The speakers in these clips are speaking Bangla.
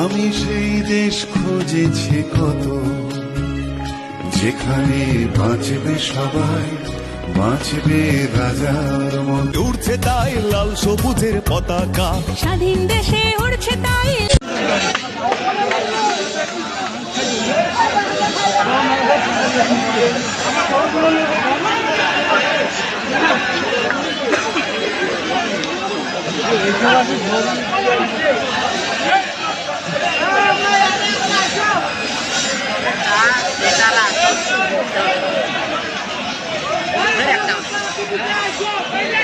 আমি সেই দেশ খুঁজেছি কত যেখানে বাঁচবে সবাই বাঁচবে রাজার মতো। উঠছে তাই লাল সবুজের পতাকা। স্বাধীন দেশে উড়ছে তাই অবশ্যই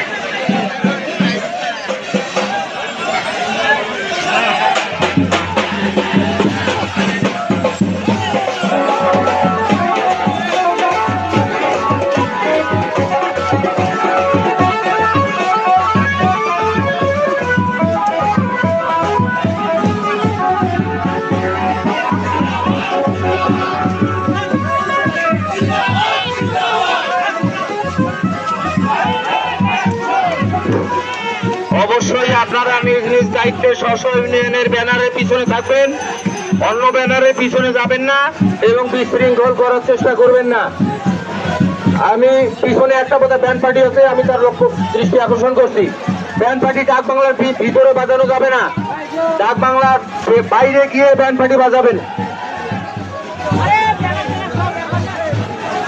আপনারা নিজ নিজ দায়িত্বে স্ব ইউনিয়নের ব্যানারের পিছনে থাকবেন, অন্য ব্যানারের পিছনে যাবেন না এবং বিশৃঙ্খল করার চেষ্টা করবেন না। আমি পিছনে একটা বোধহয় ব্যান্ড পার্টি আছে আমি তার লক্ষ্য, দৃষ্টি আকর্ষণ করছি। ব্যান্ড পার্টি ডাক বাংলার ভিতরে বাজানো যাবে না। ডাক বাংলার বাইরে গিয়ে ব্যান্ড পার্টি বাজাবেন।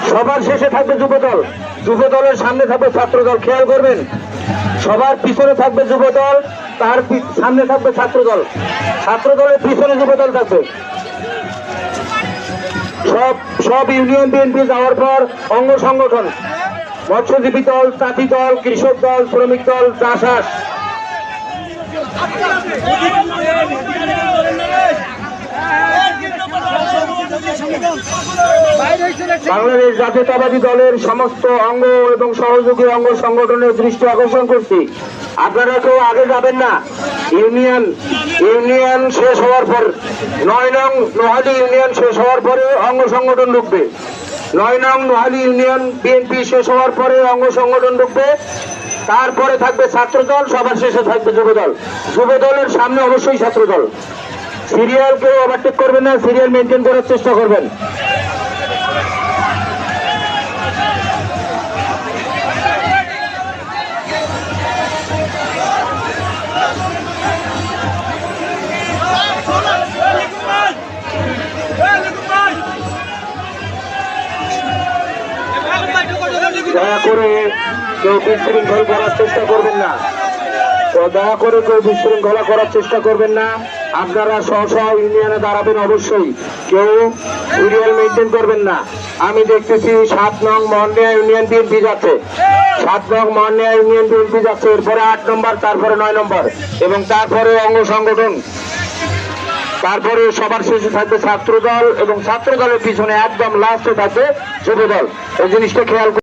সবার শেষে থাকবে যুবদল। যুবদলের সামনে থাকবে ছাত্রদল। খেয়াল করবেন। সবার পিছনে থাকবে যুব দল তার সামনে থাকবে ছাত্রদল। ছাত্রদলের পিছনে যুবদল থাকবে। সব সব ইউনিয়ন বিএনপি যাওয়ার পর অঙ্গ সংগঠন, মৎস্যজীবী দল তাঁতি দল, কৃষক দল, শ্রমিক দল, চাষাস। বাংলাদেশ জাতীয়তাবাদী দলের সমস্ত অঙ্গ এবং সহযোগী অঙ্গ সংগঠনের দৃষ্টি আকর্ষণ করছি। আপনারা কেউ আগে যাবেন না। ইউনিয়ন ইউনিয়ন শেষ হওয়ার পর, নয় নং নোহালি ইউনিয়ন শেষ হওয়ার পরে অঙ্গ সংগঠন ঢুকবে। নয় নং নোহালি ইউনিয়ন বিএনপি শেষ হওয়ার পরে অঙ্গ সংগঠন ঢুকবে। তারপরে থাকবে ছাত্রদল, সবার শেষে থাকবে যুবদল। যুবদলের সামনে অবশ্যই ছাত্রদল। সিরিয়াল কেউ ওভারটেক করবেন না, সিরিয়াল মেনটেন করার চেষ্টা করবেন। দয়া করে কেউ বিশৃঙ্খল করার চেষ্টা করবেন না। তো দয়া করে কেউ বিশৃঙ্খলা করার চেষ্টা করবেন না। আপনারা স্ব স্ব ইউনিয়নে দাঁড়াবেন অবশ্যই। কেউ সিরিয়াল মেনটেন করবেন না। আমি দেখতেছি সাত নং মহন্ডিয়া ইউনিয়ন বিএনপি যাচ্ছে। সাত নং মহন্ডিয়া ইউনিয়ন বিএনপি যাচ্ছে। এরপরে আট নম্বর, তারপরে নয় নম্বর এবং তারপরে অঙ্গ সংগঠন। তারপরে সবার শেষে থাকবে ছাত্র দল এবং ছাত্র দলের পিছনে একদম লাস্টে থাকবে যুব দল এই জিনিসটা খেয়াল।